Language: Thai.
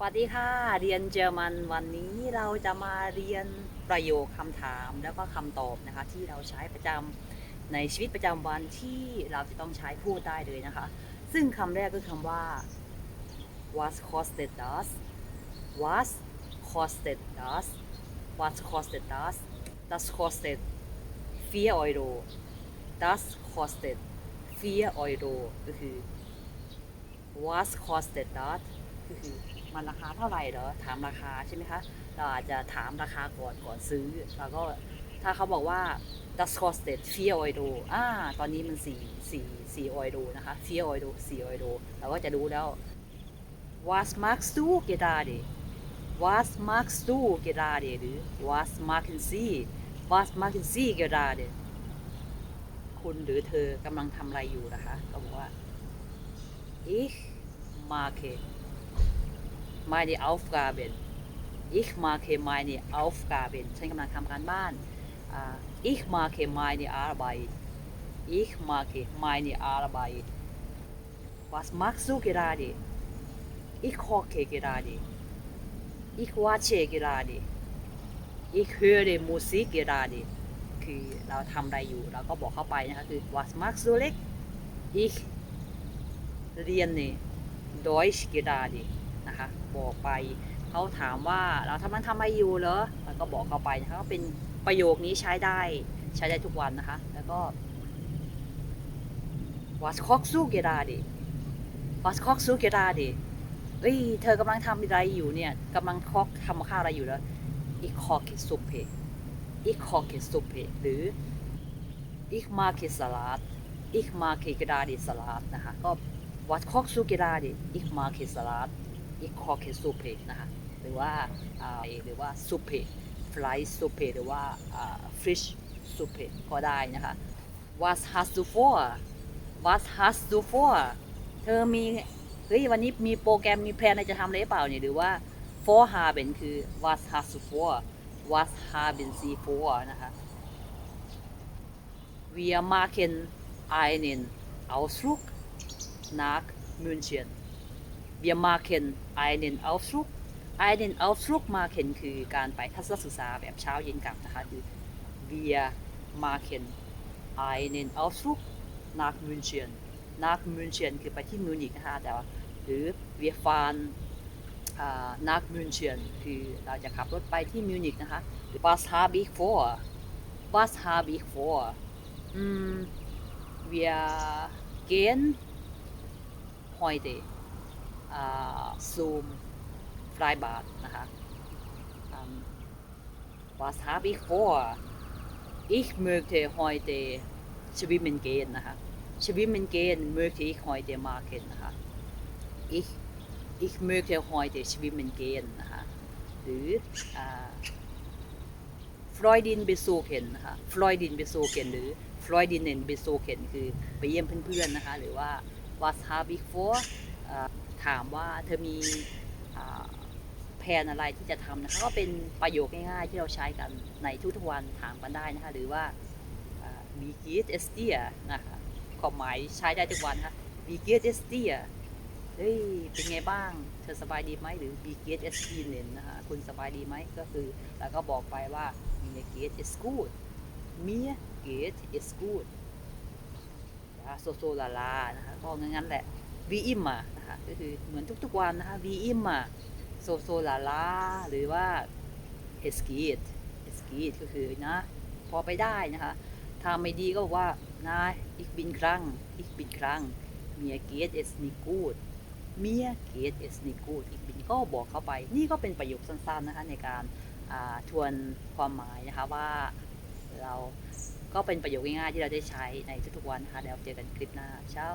สวัสดีค่ะ เรียนเยอรมันวันนี้เราจะมาเรียนประโยคคำถามแล้วก็คำตอบนะคะ ที่เราใช้ประจำในชีวิตประจำวันที่เราจะต้องใช้พูดได้เลยนะคะ ซึ่งคำแรกก็คือคำว่า what costed us what costed us what costed us das costed 4 euro das costed 4 euro ก็คือ what costed us ก็คือ มันราคาเท่าไหร่เหรอถามราคาใช่ไหมคะเราอาจจะถามราคาก่อนก่อนซื้อ แล้วก็ถ้าเขาบอกว่า das kostet 4 euro อ่า ตอนนี้มัน 4 4 4 euro นะคะ4 euro 4 euro เราก็จะรู้แล้ว was magst du gerade was magst du gerade หรือ was machen sie was machen sie gerade คุณหรือเธอกำลังทำอะไรอยู่นะคะ ก็บอกว่า ich mache meine Aufgaben ich mache meine Aufgaben ฉันกำลังทำการบ้าน ich mache meine Arbeit ich mache meine Arbeit was machst du gerade ich koche gerade ich wasche gerade ich höre Musik gerade คือเราทำอะไรอยู่เราก็บอกเข้าไปนะคะคือ was machst du เล็ก ich lerne Deutsch gerade ะคะบอกไปเขาถามว่าเราทำนั้นทำอะไรอยู่เหรอแล้วก็บอกเขาไปนะคะก็เป็นประโยคนี้ใช้ได้ใช้ได้ทุกวันนะคะ แล้วก็วัสคอกซูเกดาดิวัสคอกซูเกดาดิเอ้ยเธอกำลังทำอะไรอยู่เนี่ยกำลังคอกทำข้าวอะไรอยู่แล้วอีคอเคสุเพอีคอเคสุเพหรืออีกมาเคสลัดอีกมาเคกดาดิสลัดนะคะก็วัดคอกซูเกดาดิอีกมาเคสลัด อีคอเคสูเพนะฮะหรือว่าหรือว่าซูเพฟลายซูเพหรือว่าฟิชซูเพก็ได้นะคะ was has to for what has to for เธอมีเฮ้ยวันนี้มีโปรแกรมมีแพลนอะไรจะทำอะไรเปล่าเนี่ยหรือว่า for haben? คือ what has to for what haben Sie for นะคะ We are machen einen Ausflug nach München wir machen einen Ausflug einen Ausflug machen คือการไปทัศนศึกษาแบบเช้าเย็นกลับนะคะคือ wir machen einen Ausflug nach München nach München คือไปที่มิวนิกนะคะแต่ว่าหรือ wir fahren nach München คือเราจะขับรถไปที่มิวนิกนะคะหรือ was habe ich vor was habe ich vor อืม wir gehen heute อ่า Zoom Freibad นะคะอืม was habe ich vor ich möchte heute schwimmen gehen นะคะ schwimmen gehen möchte ich heute machen นะคะ ich ich möchte heute schwimmen gehen นะคะหรืออ่า Freundin besuchen นะคะ Freundin besuchen หรือ Freundinnen besuchen คือไปเยี่ยมเพื่อนๆนะคะ หรือว่า was habe ich vor อ่า ถามว่าเธอมีแผนอะไรที่จะทำนะคะก็เป็นประโยคง่ายๆที่เราใช้กันในทุกๆวันถามกันได้นะคะหรือว่า wie geht es dir นะคะความหมายใช้ได้ทุกวันนะคะ wie geht es dir เฮ้ยเป็นไงบ้าง เธอสบายดีไหมหรือ wie geht es Ihnen นะคะคุณสบายดีไหมก็คือแล้วก็บอกไปว่า mir geht es gut mir geht es gut โซโซลาลานะคะก็งั้นแหละ wie immer นะคะ ก็คือเหมือนทุกๆวันนะคะ wie immer โซโซลาลาหรือว่า es geht es geht ก็คือนะ พอไปได้นะคะถ้าไม่ดีก็บอกว่านาย ich bin krank ich bin krank mir geht es nicht gut mir geht es nicht gut ich bin ก็บอกเข้าไป นี่ก็เป็นประโยคสั้นๆนะคะในการทวนความหมายนะคะว่าเราก็เป็นประโยคง่ายๆที่เราได้ใช้ในทุกๆวันนะคะแล้วเจอกันคลิปหน้าเช้า